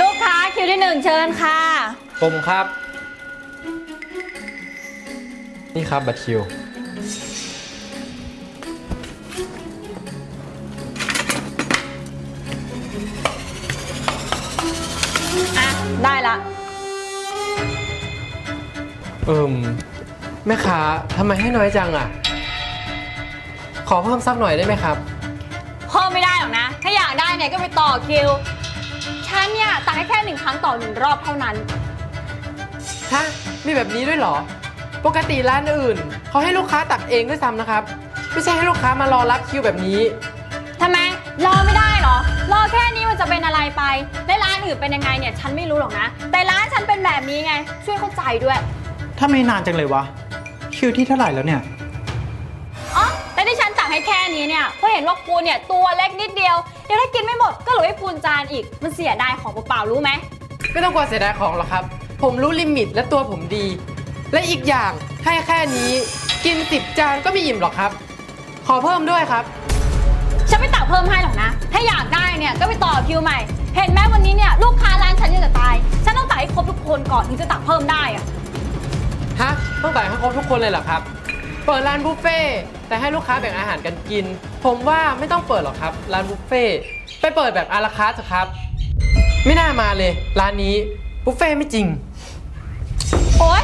ลูกค้าคิวที่หนึ่งเชิญค่ะ ผมครับ นี่ครับบัตรคิว อะ ได้ละ เอิมแม่ค้าทำไมให้น้อยจังอะ ขอเพิ่มสักหน่อยได้ไหมครับ เพิ่มไม่ได้หรอกนะ ถ้าอยากได้เนี่ยก็ไปต่อคิว ฉันเนี่ยตักให้แค่หนึ่งครั้งต่อหนึ่งรอบเท่านั้น ฮะมีแบบนี้ด้วยเหรอ ปกติร้านอื่นเขาให้ลูกค้าตักเองด้วยซ้ำนะครับ ไม่ใช่ให้ลูกค้ามารอรับคิวแบบนี้ ทำไม รอไม่ได้เหรอ รอแค่นี้มันจะเป็นอะไรไป และร้านอื่นเป็นยังไงเนี่ย ฉันไม่รู้หรอกนะ แต่ร้านฉันเป็นแบบนี้ไง ช่วยเข้าใจด้วย ถ้าไม่นานจังเลยวะ คิวที่เท่าไหร่แล้วเนี่ย อ๋อ แต่ที่ฉันตักให้แค่นี้เนี่ย เพราะเห็นว่าปูเนี่ยตัวเล็กนิดเดียวเดี๋ ยวถ้ากินไม่หมดก็เหลือให้ปูนจานอีก มันเสียดายของเปล่าๆรู้ไหม ไม่ต้องกลัวเสียดายของหรอกครับ ผมรู้ลิมิตและตัวผมดี และอีกอย่างให้แค่นี้ กินสิบจานก็ไม่อิ่มหรอกครับ ขอเพิ่มด้วยครับ ฉันไม่ตักเพิ่มให้หรอกนะ ถ้าอยากได้เนี่ยก็ไปต่อคิวใหม่ เห็นไหมวันนี้เนี่ยลูกค้าร้านฉันยังจะตาย ฉันต้องตักให้ครบทุกคนก่อนถึงจะตักเพิ่มได้อะฮะต้องจ่ายให้ครบทุกคนเลยเหรอครับ เปิดร้านบุฟเฟ่ต์ แต่ให้ลูกค้าแบ่งอาหารกันกิน ผมว่าไม่ต้องเปิดหรอกครับ ร้านบุฟเฟ่ต์ไปเปิดแบบอาราคาร์ทเถอะครับ ไม่น่ามาเลย ร้านนี้บุฟเฟ่ต์ไม่จริง โอ๊ย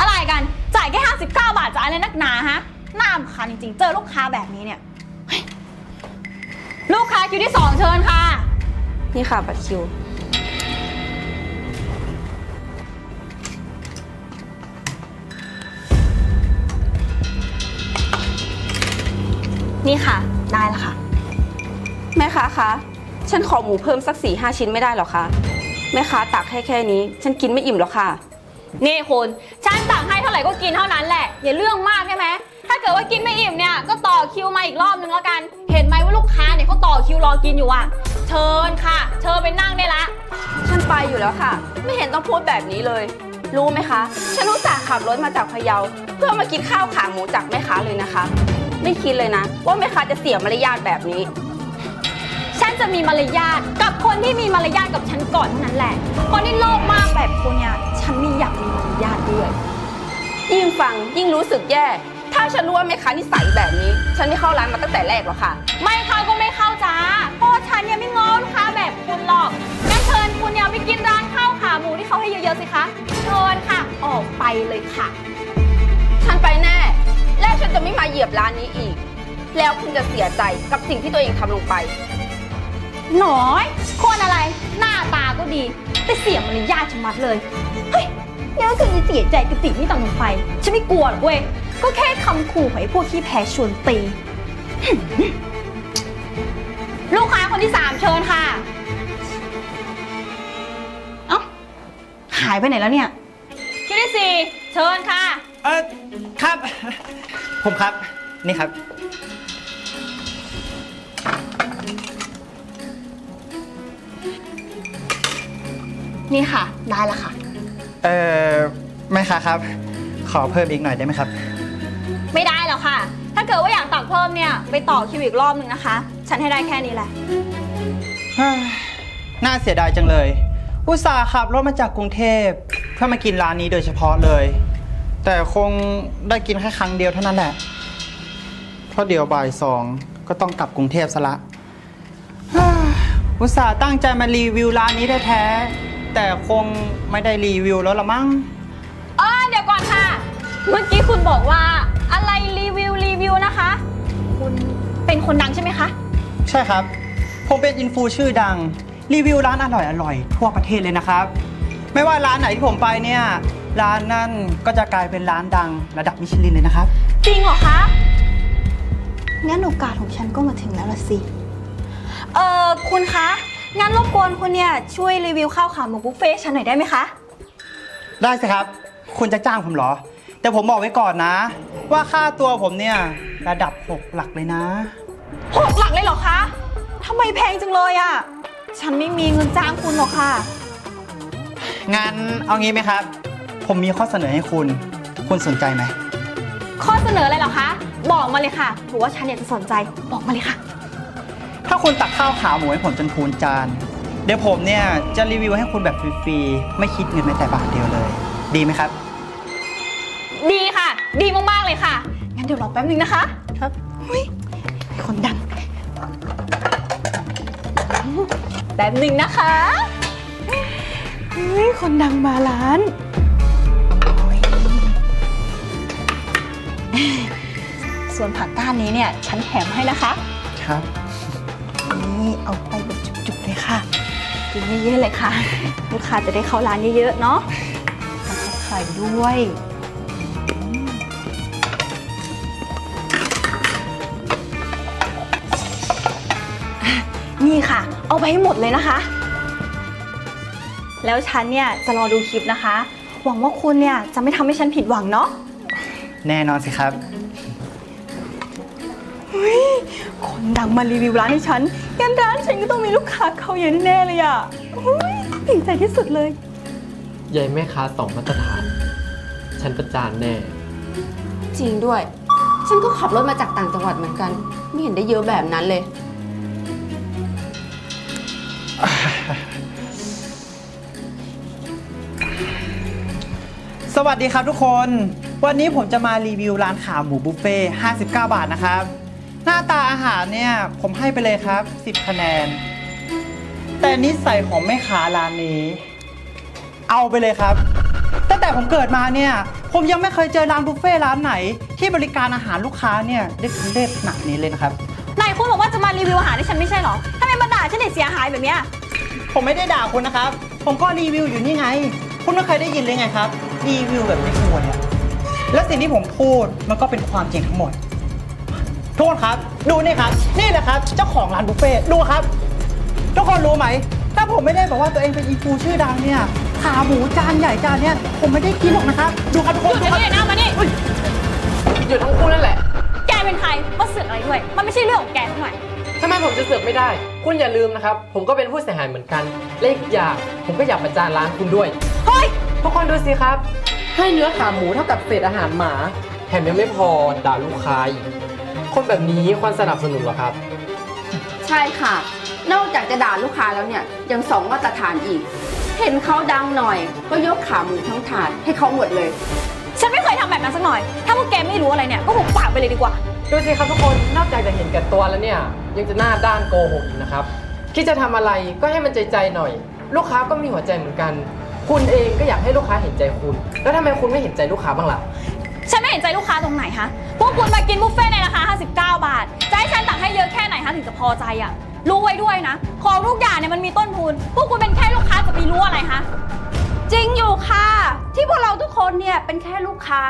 อะไรกัน จ่ายแค่ 59 บาทจะอะไรนักหนาฮะน่ารำคาญจริงๆ เจอลูกค้าแบบนี้เนี่ยเฮ้ยลูกค้าคิวที่2เชิญค่ะ นี่ค่ะบัตรคิว นี่ค่ะ ได้แล้วค่ะ แม่ค้าคะฉันขอหมูเพิ่มสักสี่ห้าชิ้นไม่ได้หรอคะแม่ค้าตักให้แค่นี้ ฉันกินไม่อิ่มหรอกค่ะ นี่คุณฉันตักให้เท่าไหร่ก็กินเท่านั้นแหละ อย่าเรื่องมากใช่ไหมถ้าเกิดว่ากินไม่อิ่มเนี่ยก็ต่อคิวมาอีกรอบนึงแล้วกัน เห็นไหมว่าลูกค้าเนี่ยเขาต่อคิวรอกินอยู่อะเชิญค่ะ เชิญไปนั่งได้ละ ฉันไปอยู่แล้วค่ะ ไม่เห็นต้องพูดแบบนี้เลย รู้ไหมคะ ฉันรู้จักขับรถมาจากพะเยา เพื่อมากินข้าวขาหมูจากแม่ค้าเลยนะคะ ไม่คิดเลยนะ ว่าแม่ค้าจะเสียมารยาทแบบนี้ ฉันจะมีมารยาทกับคนที่มีมารยาทกับฉันก่อนเท่านั้นแหละ คนที่โลภมากแบบคุณเนี่ยฉันไม่อยากมีมารยาทด้วย ยิ่งฟังยิ่งรู้สึกแย่ ถ้าฉันรู้ว่าแม่ค้านิสัยแบบนี้ ฉันไม่เข้าร้านมาตั้งแต่แรกหรอกค่ะ ไม่เข้าก็ไม่เข้าจ้าเพราะว่าฉันเนี่ยไม่ง้อลูกค้าแบบคุณหรอกงั้นเชิญคุณเนี่ยไปกินร้านข้าวขาหมูที่เขาให้เยอะๆสิคะเชิญค่ะ ออกไปเลยค่ะ ฉันไปแน่และฉัน จะไม่มาเหยียบร้านนี้อีก แล้วคุณจะเสียใจกับสิ่งที่ตัวเองทำลงไป หน้อย คนอะไร หน้าตาก็ดี แต่เสียมารยาทชะมัดเลย เฮ้ยยังก็คือจะเสียใจกับสิ่งที่ทำลงไป ฉันไม่กลัวหรอกเว้ย ก็แค่คำขู่ของไอ้พวกที่แพ้ชวนตี ลูกค้าคนที่สามเชิญค่ะ เอ้า หายไปไหนแล้วเนี่ย คิวที่สี่เชิญค่ะ เออครับ ผมครับ นี่ครับ นี่ค่ะ ได้แล้วค่ะ เออแม่ค้าครับ ขอเพิ่มอีกหน่อยได้ไหมครับ ไม่ได้แล้วค่ะ ถ้าเกิดว่าอยากตักเพิ่มเนี่ย ไปต่อคิวอีกรอบนึงนะคะ ฉันให้ได้แค่นี้แหละ เฮ้ยน่าเสียดายจังเลย อุตส่าห์ขับรถมาจากกรุงเทพ เพื่อมากินร้านนี้โดยเฉพาะเลย แต่คงได้กินแค่ครั้งเดียวเท่านั้นแหละ เพราะเดี๋ยวบ่ายสองก็ต้องกลับกรุงเทพซะละเฮ้ยอุตส่าห์ตั้งใจมารีวิวร้านนี้แท้ๆแต่คงไม่ได้รีวิวแล้วละมั้งเออเดี๋ยวก่อนค่ะ เมื่อกี้คุณบอกว่าอะไรรีวิวรีวิวนะคะ คุณเป็นคนดังใช่ไหมคะ ใช่ครับ ผมเป็นอินฟูชื่อดัง รีวิวร้านอร่อยอร่อยๆทั่วประเทศเลยนะครับ ไม่ว่าร้านไหนที่ผมไปเนี่ย ร้านนั่นก็จะกลายเป็นร้านดังระดับมิชลินเลยนะครับ จริงเหรอคะ งั้นโอกาสของฉันก็มาถึงแล้วละสิ เอ่อ คุณคะ งั้นรบกวนคุณเนี่ย ช่วยรีวิวข้าวขาหมูบุฟเฟ่ต์ฉันหน่อยได้ไหมคะ ได้สิครับ คุณจะจ้างผมเหรอ แต่ผมบอกไว้ก่อนนะ ว่าค่าตัวผมเนี่ยระดับหกหลักเลยนะ หกหลักเลยเหรอคะทำไมแพงจังเลยอะ่ะ ฉันไม่มีเงินจ้างคุณหรอกค่ะ งั้นเอางี้ไหมครับ ผมมีข้อเสนอให้คุณ คุณสนใจไหม ข้อเสนออะไรเหรอคะ บอกมาเลยค่ะถือว่าฉันเนี่ยจะสนใจบอกมาเลยค่ะ ถ้าคุณตักข้าวขาหมูให้ผมจนพูนจานผเดี๋ยวผมเนี่ยจะรีวิวให้คุณแบบฟรีๆ ไม่คิดเงินแม้แต่บาทเดียวเลย ดีไหมครับ ดีค่ะ ดีมากๆเลยค่ะ งั้นเดี๋ยวรอแป๊บนึงนะคะ ครับอุ้ยมีคนดังแป๊บนึงนะคะเฮ้ยคนดังมาร้าน ส่วนผักก้านนี้เนี่ยฉันแถมให้นะคะ ครับ นี่เอาไปแบบจุกๆเลยค่ะ กินเยอะๆเลยค่ะ ลูกค้าจะได้เข้าร้านเยอะๆเนาะทำกับไข่ด้วยอืมอะนี่ค่ะ เอาไปให้หมดเลยนะคะ แล้วฉันเนี่ยจะรอดูคลิปนะคะ หวังว่าคุณเนี่ยจะไม่ทำให้ฉันผิดหวังเนาะ แน่นอนสิครับคนดังมารีวิวร้านให้ฉันงั้นร้านฉันก็ต้องมีลูกค้าเข้าเยอะแน่ๆเลยอะอุ๊ยดีใจที่สุดเลยใหญ่แม่ค้าสองมาตรฐาน ฉันประจานแน่ จริงด้วย ฉันก็ขับรถมาจากต่างจังหวัดเหมือนกัน ไม่เห็นได้เยอะแบบนั้นเลย สวัสดีครับทุกคน วันนี้ผมจะมารีวิวร้านขาหมูบุฟเฟ่ต์59 บาทนะครับ หน้าตาอาหารเนี่ยผมให้ไปเลยครับ 10 คะแนน แต่นิสัยของแม่ค้าร้านนี้ เอาไปเลยครับ ตั้งแต่ผมเกิดมาเนี่ย ผมยังไม่เคยเจอร้านบุฟเฟ่ต์ร้านไหน ที่บริการอาหารลูกค้าเนี่ยได้ทุเรศขนาดนี้เลยนะครับ นายคุณบอกว่าจะมารีวิวอาหารให้ฉันไม่ใช่เหรอทำไมมาด่าฉันเสียหายแบบเนี้ยผมไม่ได้ด่าคุณนะครับ ผมก็รีวิวอยู่นี่ไง คุณไม่เคยได้ยินเลยไงครับ รีวิวแบบไม่ควรอะ และสิ่งที่ผมพูดมันก็เป็นความจริงทั้งหมด ทุกคนครับ ดูนี่ครับ นี่แหละครับ เจ้าของร้านบุฟเฟ่ต์ดูครับ ทุกคนรู้ไหม ถ้าผมไม่ได้บอกว่าตัวเองเป็นอีฟูชื่อดังเนี่ย ขาหมูจานใหญ่จานเนี่ยผมไม่ได้กินหรอกนะครับ ดูครับทุกคนหยุดดูเดี๋ยวครับนี้นะมานี่หยุดทั้งคู่นั่นแหละแกเป็นใครมาเสือกอะไรด้วย มันไม่ใช่เรื่องของแกเท่าไหร่ทำไมผมจะเสือกไม่ได้ คุณอย่าลืมนะครับ ผมก็เป็นผู้เสียหายเหมือนกันและอีกอย่างผมก็อยากประจานร้านคุณด้วย เฮ้ย ทุกคนดูสิครับ ให้เนื้อขาหมูเท่ากับเศษอาหารหมา แถมยังไม่พอด่าลูกค้าอีกคนแบบนี้ควรสนับสนุนเหรอครับ ใช่ค่ะ นอกจากจะด่าลูกค้าแล้วเนี่ยยังสองมาตรฐานอีก เห็นเขาดังหน่อย ก็ยกขาหมูทั้งถาดให้เขาหมดเลย ฉันไม่เคยทำแบบนั้นสักหน่อย ถ้าพวกแกไม่รู้อะไรเนี่ย ก็หุบปากไปเลยดีกว่า ดูสิครับทุกคนนอกจากจะเห็นแก่ตัวแล้วเนี่ย ยังจะหน้าด้านโกหกอีกนะครับคิดจะทำอะไรก็ให้มันใจใจๆหน่อย ลูกค้าก็มีหัวใจเหมือนกัน คุณเองก็อยากให้ลูกค้าเห็นใจคุณ แล้วทำไมคุณไม่เห็นใจลูกค้าบ้างล่ะ ฉันไม่เห็นใจลูกค้าตรงไหนฮะ พวกคุณมากินบุฟเฟ่ต์ในราคา 59 บาท จะให้ฉันตักให้เยอะแค่ไหนฮะถึงจะพอใจอะรู้ไว้ด้วยนะ ของทุกอย่างเนี่ยมันมีต้นทุน พวกคุณเป็นแค่ลูกค้าจะไปรู้อะไรฮะ จริงอยู่ค่ะ ที่พวกเราทุกคนเนี่ยเป็นแค่ลูกค้า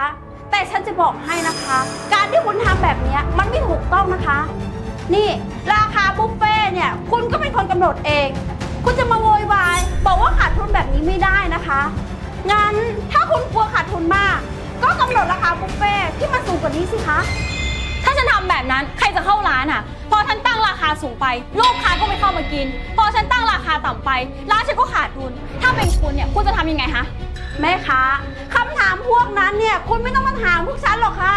แต่ฉันจะบอกให้นะคะ การที่คุณทำแบบเนี้ยมันไม่ถูกต้องนะคะ นี่ราคาบุฟเฟ่ต์เนี่ยคุณก็เป็นคนกำหนดเอง คุณจะมาโวยวาย บอกว่าขาดทุนแบบนี้ไม่ได้นะคะ งั้นถ้าคุณกลัวขาดทุนมาก ก็กำหนดราคาบุฟเฟ่ที่มันสูงกว่านี้สิคะ ถ้าฉันทำแบบนั้นใครจะเข้าร้านอะ พอฉันตั้งราคาสูงไป ลูกค้าก็ไม่เข้ามากิน พอฉันตั้งราคาต่ำไป ร้านฉันก็ขาดทุน ถ้าเป็นคุณเนี่ยคุณจะทำยังไงฮะ แม่ค้าคำถามพวกนั้นเนี่ย คุณไม่ต้องมาถามพวกฉันหรอกค่ะ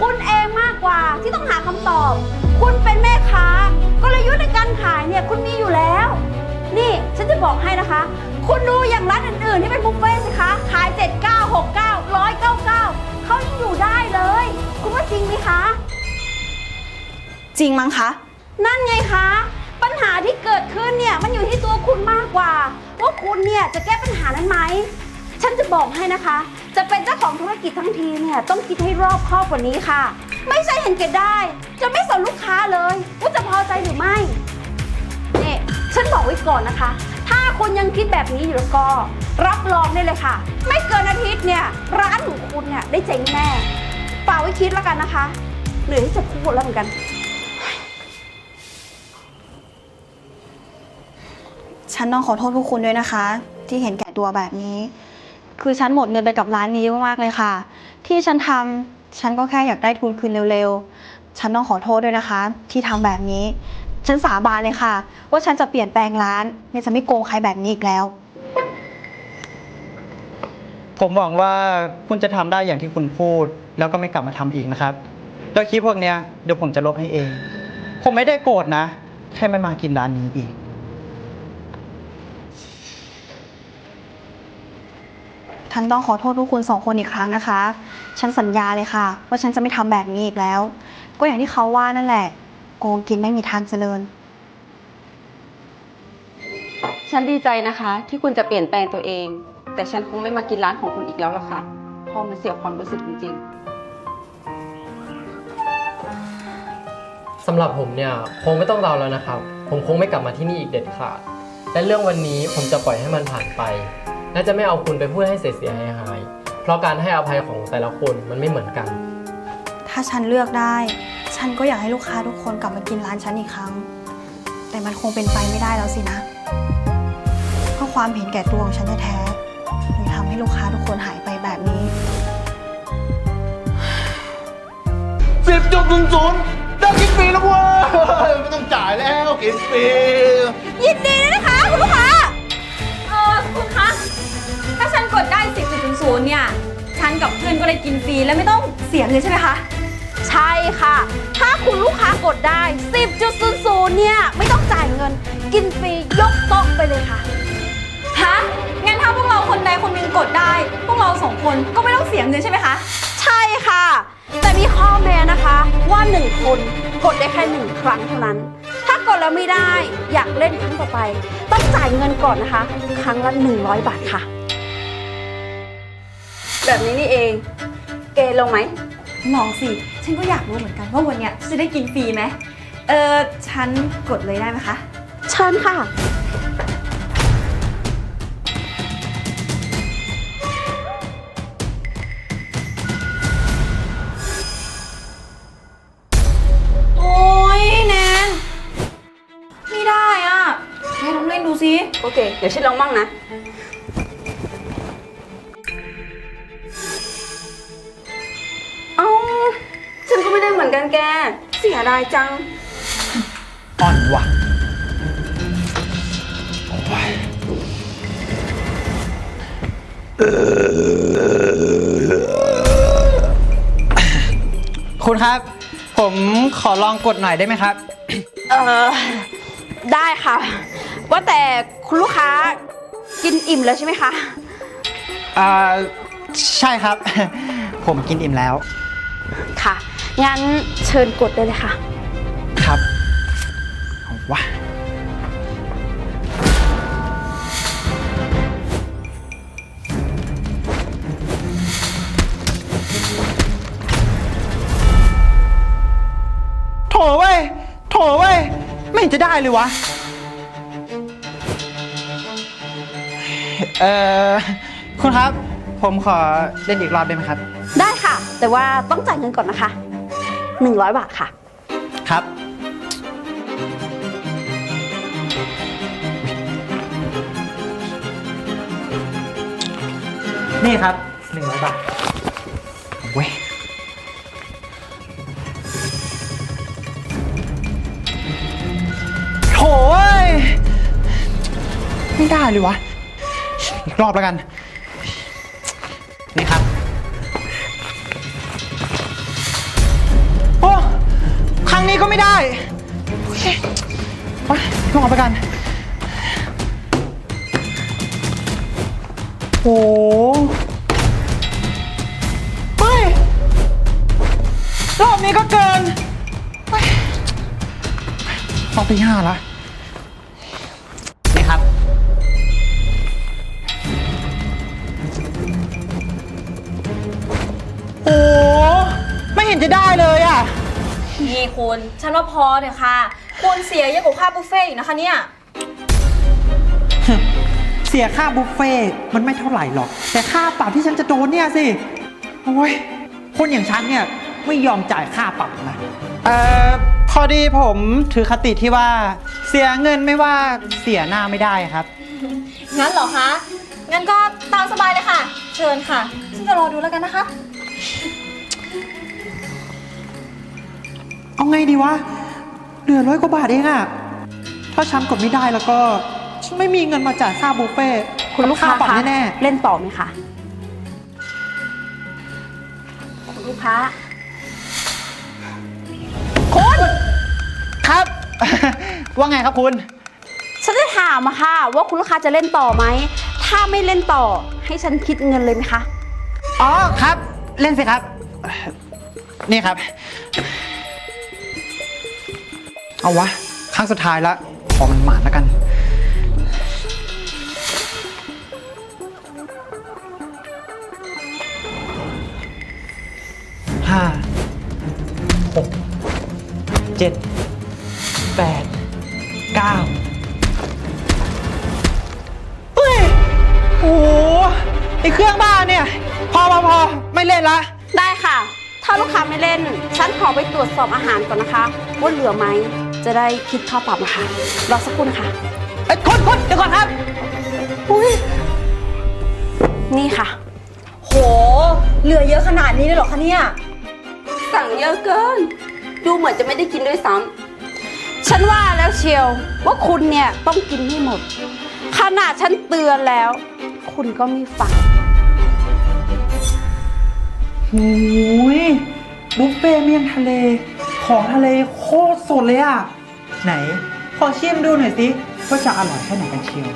คุณเองมากกว่าที่ต้องหาคำตอบ คุณเป็นแม่ค้ากลยุทธ์ในการขายเนี่ยคุณมีอยู่แล้ว นี่ฉันจะบอกให้นะคะ คุณดูอย่างร้านอื่นๆ ที่เป็นบุฟเฟ่ต์สิคะ ขาย 7 9 6 9 199เขายังอยู่ได้เลย คุณว่าจริงไหมคะ จริงมั้งคะ นั่นไงคะ ปัญหาที่เกิดขึ้นเนี่ยมันอยู่ที่ตัวคุณมากกว่า ว่าคุณเนี่ยจะแก้ปัญหานั้นไหม ฉันจะบอกให้นะคะ จะเป็นเจ้าของธุรกิจทั้งทีเนี่ยต้องคิดให้รอบคอบกว่านี้ค่ะ ไม่ใช่เห็นแก่ได้ จะไม่สนลูกค้าเลยว่าจะพอใจหรือไม่เนี่ย ฉันบอกไว้ก่อนนะคะ ถ้าคุณยังคิดแบบนี้อยู่แล้วก็ รับรองได้เลยค่ะ ไม่เกินอาทิตย์เนี่ยร้านของคุณเนี่ยได้เจ๊งแน่ฝากไว้คิดแล้วกันนะคะเหนื่อยที่จะพูดแล้วเหมือนกัน ฉันต้องขอโทษพวกคุณด้วยนะคะ ที่เห็นแก่ตัวแบบนี้ คือฉันหมดเงินไปกับร้านนี้มากๆเลยค่ะ ที่ฉันทำฉันก็แค่อยากได้ทุนคืนเร็วๆ ฉันต้องขอโทษด้วยนะคะ ที่ทำแบบนี้ ฉันสาบานเลยค่ะ ว่าฉันจะเปลี่ยนแปลงร้านไม่จะไม่โกงใครแบบนี้อีกแล้ว ผมหวังว่าคุณจะทำได้อย่างที่คุณพูด แล้วก็ไม่กลับมาทำอีกนะครับ แล้วคลิปพวกเนี้ยเดี๋ยวผมจะลบให้เอง ผมไม่ได้โกรธนะ แค่ไม่มากินร้านนี้อีก ฉันต้องขอโทษพวกคุณสองคนอีกครั้งนะคะ ฉันสัญญาเลยค่ะ ว่าฉันจะไม่ทำแบบนี้อีกแล้ว ก็อย่างที่เขาว่านั่นแหละ โกงกินไม่มีทางเจริญ ฉันดีใจนะคะ ที่คุณจะเปลี่ยนแปลงตัวเอง แต่ฉันคงไม่มากินร้านของคุณอีกแล้วล่ะค่ะเพราะมันเสียความรู้สึกจริงสำหรับผมเนี่ยคงไม่ต้องรอแล้วนะครับ ผมคงไม่กลับมาที่นี่อีกเด็ดขาด และเรื่องวันนี้ผมจะปล่อยให้มันผ่านไป และจะไม่เอาคุณไปพูดให้เสียเสียหายหายๆเพราะการให้อภัยของแต่ละคนมันไม่เหมือนกัน ถ้าฉันเลือกได้ ฉันก็อยากให้ลูกค้าทุกคนกลับมากินร้านฉันอีกครั้ง แต่มันคงเป็นไปไม่ได้แล้วสินะ เพราะความเห็นแก่ตัวของฉันแท้ๆเลยทำให้ลูกค้าทุกคนหายไปแบบนี้ สิบจุดศูนย์ศูนย์ได้กินฟรีแล้วเว้ยไม่ต้องจ่ายแล้วกินฟรียินดีด้วยนะคะคุณลูกค้า เออคุณคะ ถ้าฉันกดได้ 10.00 เนี่ย ฉันกับเพื่อนก็ได้กินฟรีและไม่ต้องเสียเลยใช่ไหมคะๆใช่ค่ะถ้าคุณลู กค้ากดได้ 10.00 เนี่ย ไม่ต้องจ่ายเงิน กินฟรียกโต๊ะไปเลยค่ะ ฮะ งั้นถ้าพวกเราคนใดคนหนึ่งกดได้ พวกเราสองคนก็ไม่ต้องเสียเงินใช่ไหมคะ ใช่ค่ะ แต่มีข้อแม้นะคะว่าหนึ่งคนกดได้แค่หนึ่งครั้งเท่านั้น ถ้ากดแล้วไม่ได้อยากเล่นครั้งต่อไป ต้องจ่ายเงินก่อนนะคะ ครั้งละ 100 บาทค่ะ แบบนี้นี่เอง เกลงไหม ลองสิ ฉันก็อยากรู้เหมือนกันว่าวันเนี้ยจะได้กินฟรีไหมเออฉันกดเลยได้ไหมคะ เชิญค่ะ โอ้ยแนนไม่ได้อะแกลองเล่นดูสิ โอเค เดี๋ยวฉันลองมั่งนะ ก็ไม่ได้เหมือนกันแก เสียดายจัง อ่อนว่ะคุณครับ ผมขอลองกดหน่อยได้ไหมครับ เออได้ค่ะ ว่าแต่คุณลูกค้ากินอิ่มแล้วใช่ไหมคะ อ่า ใช่ครับ ผมกินอิ่มแล้ว ค่ะ งั้นเชิญกดได้เลยค่ะ ครับเอาวะโถเว้ยโถเว้ย ไม่เห็นจะได้เลยวะ เอ่อ คุณครับ ผมขอเล่นอีกรอบได้ไหมครับ ได้ค่ะ แต่ว่าต้องจ่ายเงินก่อนนะคะ 100 บาทค่ะ ครับ นี่ครับหนึ่งร้อยบาทเว้ยโถ่เอ้ยไม่ได้เลยวะอีกรอบแล้วกัน ไปลองเอาไปกัน โอ้เฮ้ยรอบนี้ก็เกินเฮ้ยรอบที่ห้าละนี่ครับ โอ้ ไม่เห็นจะได้เลยอะ นี่คุณ ฉันว่าพอเถอะค่ะ คุณเสียเยอะกว่าค่าบุฟเฟ่ต์อีกนะคะเนี่ย เสียค่าบุฟเฟ่ต์มันไม่เท่าไหร่หรอก แต่ค่าปรับที่ฉันจะโดนเนี่ยสิ โอ้ย คนอย่างฉันเนี่ยไม่ยอมจ่ายค่าปรับนะ เอ่อ พอดีผมถือคติที่ว่า เสียเงินไม่ว่าเสียหน้าไม่ได้ครับ งั้นเหรอคะ งั้นก็ตามสบายเลยค่ะ เชิญค่ะฉันจะรอดูแล้วกันนะคะ เอาไงดีวะ เหลือร้อยกว่าบาทเองอะถ้าฉันกดไม่ได้แล้วก็ฉันไม่มีเงินมาจ่ายค่าบุฟเฟ่ต์คุณลูกค้าปรับคะแน่เล่นต่อไหมคะคุณลูกค้าๆครับ ว่าไงครับคุณ ฉันจะถามอะค่ะ ว่าคุณลูกค้าจะเล่นต่อไหม ถ้าไม่เล่นต่อให้ฉันคิดเงินเลยไหมคะ อ๋อครับ เล่นสิครับ นี่ครับ เอาวะ ครั้งสุดท้ายละ ขอมันหมานแล้วกัน ห้า หก เจ็ด แปด เก้าเฮ้ยโอ้โหไอเครื่องบ้านเนี่ย พอพอพอไม่เล่นละ ได้ค่ะ ถ้าลูกค้าไม่เล่น ฉันขอไปตรวจสอบอาหารก่อนนะคะ ว่าเหลือไหม จะได้คิดค่าปรับนะคะรอสักครู่นะคะไอ้ยคุณคุณเดี๋ยวก่อนครับ อุ้ยนี่ค่ะ โห เหลือเยอะขนาดนี้เลยเหรอคะเนี่ย สั่งเยอะเกิน ดูเหมือนจะไม่ได้กินด้วยซ้ำฉันว่าแล้วเชียวว่าคุณเนี่ยต้องกินให้หมด ขนาดฉันเตือนแล้ว คุณก็ไม่ฟังโอ้ยบุฟเฟ่ต์เมี่ยงทะเล ของทะเลโคตรสดเลยอะ ไหน ขอชิมดูหน่อยสิว่าจะอร่อยแค่ไหนกันเชียว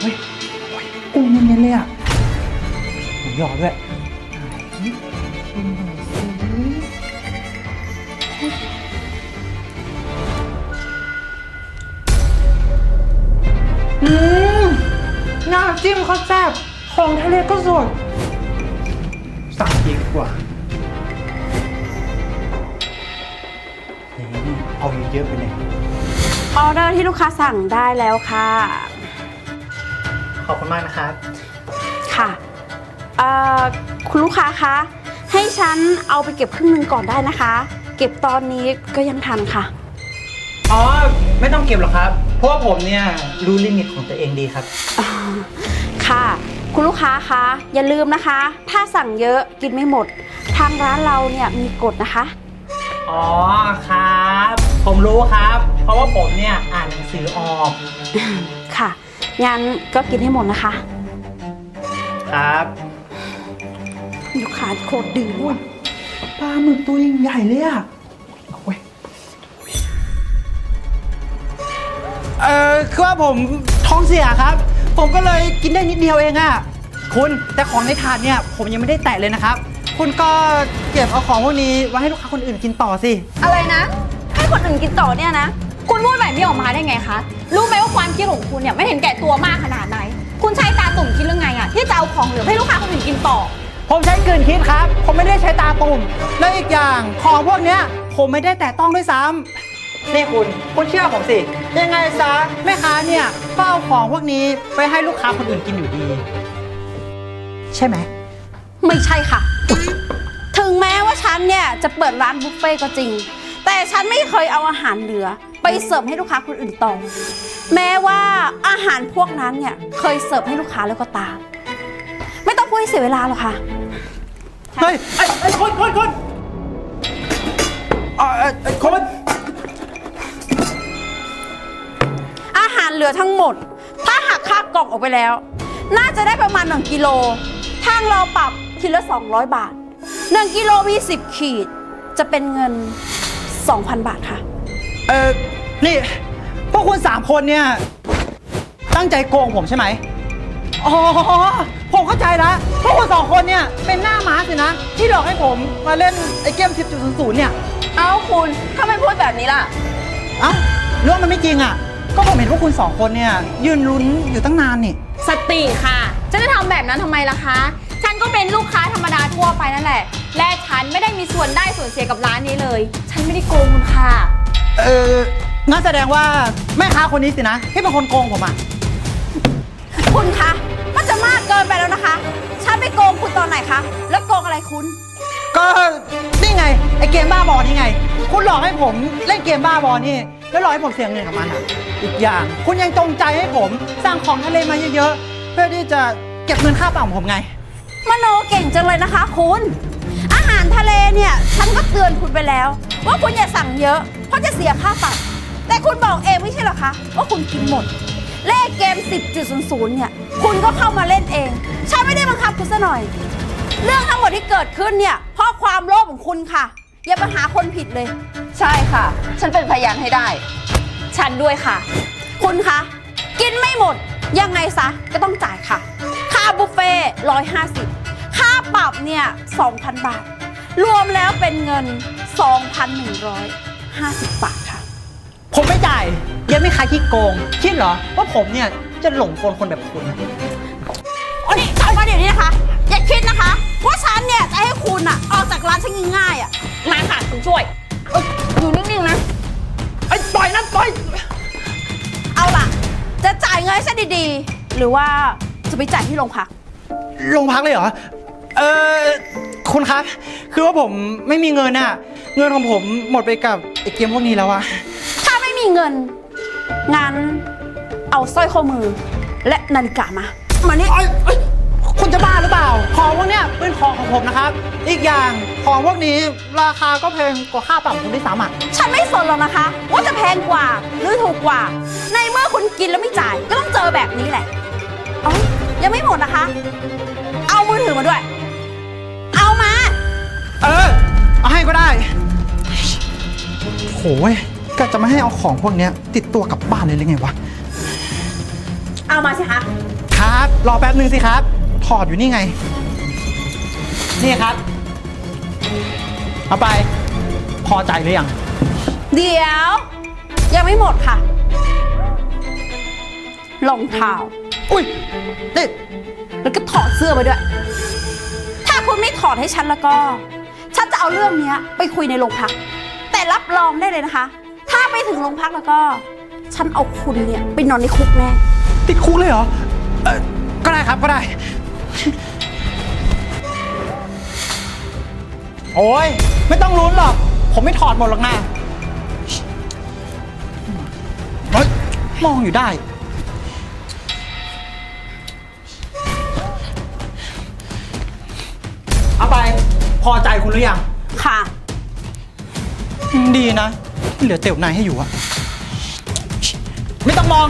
เฮ้ยโอ้ยกุ้งเน้นๆเลยอะหมูยอด้วยนชิมหน่อยสิอืมน้ำจิ้มเขาแซ่บของทะเลก็สด กว่านี่เอาเยอะๆไปเลยออเดอร์ที่ลูกค้าสั่งได้แล้วค่ะ ขอบคุณมากนะครับ ค่ะเอ่อคุณลูกค้าคะ ให้ฉันเอาไปเก็บครึ่งหนึ่งก่อนได้นะคะ เก็บตอนนี้ก็ยังทันค่ะ อ๋อ ไม่ต้องเก็บหรอกครับ เพราะว่าผมเนี่ยรู้ลิมิตของตัวเองดีครับ อ่าค่ะ คุณลูกค้าคะอย่าลืมนะคะ ถ้าสั่งเยอะกินไม่หมด ทางร้านเราเนี่ยมีกฎนะคะ อ๋อครับ ผมรู้ครับ เพราะว่าผมเนี่ยอ่านหนังสือออกค่ะงั้นก็กินให้หมดนะคะ ครับลูกค้าโคตรดื้อด้วยปลาหมึกตัวใหญ่เลยอะเอาเว้ยเออคือว่าผมท้องเสียครับ ผมก็เลยกินได้นิดเดียวเองอะคุณแต่ของในถาดเนี่ยผมยังไม่ได้แตะเลยนะครับ คุณก็เก็บเอาของพวกนี้ไว้ให้ลูกค้าคนอื่นกินต่อสิ อะไรนะ ให้คนอื่นกินต่อเนี่ยนะ คุณพูดแบบนี้ออกมาได้ไงคะ รู้ไหมว่าความคิดของคุณเนี่ยไม่เห็นแก่ตัวมากขนาดไหน คุณใช้ตาตุ่มคิดเรื่องไงอะที่จะเอาของเหลือให้ลูกค้าคนอื่นกินต่อ ผมใช้กลืนคิดครับ ผมไม่ได้ใช้ตาตุ่มและอีกอย่างของพวกเนี้ยผมไม่ได้แตะต้องด้วยซ้ำ นี่คุณ คุณเชื่อผมสิ ยังไงซะแม่ค้าเนี่ยก็เอาของพวกนี้ไปให้ลูกค้าคนอื่นกินอยู่ดี ใช่ไหม ไม่ใช่ค่ะ ถึงแม้ว่าฉันเนี่ยจะเปิดร้านบุฟเฟ่ต์ก็จริง แต่ฉันไม่เคยเอาอาหารเหลือ ไปเสิร์ฟให้ลูกค้าคนอื่นต่อ แม้ว่าอาหารพวกนั้นเนี่ยเคยเสิร์ฟให้ลูกค้าแล้วก็ตาม ไม่ต้องพูดให้เสียเวลาหรอกค่ะ เฮ้ยไอ้ไอ้คนคนคนเอ่อเอ่อเอ่อคน อาหารเหลือทั้งหมด ถ้าหักค่ากล่องออกไปแล้ว น่าจะได้ประมาณ 1กิโล ทางเราปรับทีละ 200 บาท 1กิโลมี10 ขีด จะเป็นเงิน 2,000 บาทค่ะ เออนี่ พวกคุณสามคนเนี่ย ตั้งใจโกงผมใช่ไหม อ๋อ ผมเข้าใจแล้ว พวกคุณสองคนเนี่ย เป็นหน้าม้าสินะ ที่หลอกให้ผมมาเล่นไอ้เกม 10.00 เนี่ย เอ้าคุณถ้าไม่พูดแบบนี้ล่ะ เอ้าเรื่องมันไม่จริงอะ ก็ผมเห็นพวกคุณสองคนเนี่ยยืนลุ้นอยู่ตั้งนานนี่ สติค่ะจะจะทำแบบนั้นทำไมล่ะคะ ฉันก็เป็นลูกค้าธรรมดาทั่วไปนั่นแหละ และฉันไม่ได้มีส่วนได้ส่วนเสียกับร้านนี้เลย ฉันไม่ได้โกงคุณค่ะ เอองั้นแสดงว่าแม่ค้าคนนี้สินะที่เป็นคนโกงผมอะ คุณคะมันจะมากเกินไปแล้วนะคะ ฉันไปโกงคุณตอนไหนคะ แล้วโกงอะไรคุณ ก็นี่ไงไอเกมบ้าบอนี่ไง คุณหลอกให้ผมเล่นเกมบ้าบอนี่ แล้วหลอกให้ผมเสียเงินกับมันอะ อีกอย่างคุณยังจงใจให้ผมสั่งของทะเลมาเยอะๆ เพื่อที่จะเก็บเงินค่าปรับของผมไง มโนเก่งจังเลยนะคะคุณ อาหารทะเลเนี่ยฉันก็เตือนคุณไปแล้ว ว่าคุณอย่าสั่งเยอะ เพราะจะเสียค่าปรับ แต่คุณบอกเองไม่ใช่เหรอคะว่าคุณกินหมด เลขเกม 10.00 เนี่ย คุณก็เข้ามาเล่นเอง ฉันไม่ได้บังคับคุณซะหน่อย เรื่องทั้งหมดที่เกิดขึ้นเนี่ยเพราะความโลภของคุณค่ะ อย่าไปหาคนผิดเลย ใช่ค่ะ ฉันเป็นพยานให้ได้ ฉันด้วยค่ะ คุณคะ กินไม่หมด ยังไงซะ ก็ต้องจ่ายค่ะ ค่าบุฟเฟ่ร้อยห้าสิบค่าปรับเนี่ยสองพันบาท รวมแล้วเป็นเงิน2,150บาทค่ะ ผมไม่จ่ายยังไม่ค้าขี้โกง คิดเหรอ ว่าผมเนี่ยจะหลงกลคนแบบคุณโอ้นี่เอามาเดี๋ยวนี้นะคะ อย่าคิดนะคะ ว่าฉันเนี่ยจะให้คุณอะออกจากร้านฉันง่ายๆอะมาค่ะคุณช่วยเอ้ยอยู่นิ่งๆนะ ไอ้ยปล่อยนะปล่อย เอาล่ะ จะจ่ายเงินให้ฉันดีๆ หรือว่าจะไปจ่ายที่โรงพัก โรงพักเลยเหรอ เออคุณครับ คือว่าผมไม่มีเงินอะเงินของผมหมดไปกับไอ้เกมพวกนี้แล้วอะถ้าไม่มีเงิน งั้น เอาสร้อยข้อมือและนาฬิกามา มานี่ เอ้ยเอ้ยคุณจะบ้า หรือเปล่า ของพวกเนี้ยเป็นของของผมนะครับ อีกอย่างของพวกนี้ราคาก็แพงกว่าค่าปรับของคุณด้วยซ้ำอะฉันไม่สนหรอกนะคะ ว่าจะแพงกว่าหรือถูกกว่า ในเมื่อคุณกินแล้วไม่จ่ายก็ต้องเจอแบบนี้แหละอ๋อยังไม่หมดนะคะ เอามือถือมาด้วย เอามา เออเอาให้ก็ได้โหยก็จะไม่ให้เอาของพวกเนี้ยติดตัวกลับบ้านเลยหรือไงวะ เอามาสิคะ ครับ รอแป๊บนึงสิครับ ถอดอยู่นี่ไง นี่ครับ เอาไป พอใจหรือยัง เดี๋ยว ยังไม่หมดค่ะรองเท้าอุ้ยนี่แล้วก็ถอดเสื้อไปด้วย ถ้าคุณไม่ถอดให้ฉันแล้วก็ ฉันจะเอาเรื่องเนี้ย ไปคุยในโรงพัก แต่รับรองได้เลยนะคะ ถ้าไปถึงโรงพักแล้วก็ ฉันเอาคุณเนี่ยไปนอนในคุกแน่ ติดคุกเลยเหรอเออก็ได้ครับก็ได้ โอ้ยไม่ต้องลุ้นหรอก ผมไม่ถอดหมดหรอกนะเฮ้ยมองอยู่ได้ เอาไป พอใจคุณหรือยัง ค่ะ ดีนะ เหลือเตี๋ยวในให้อยู่อะไม่ต้องมองครับ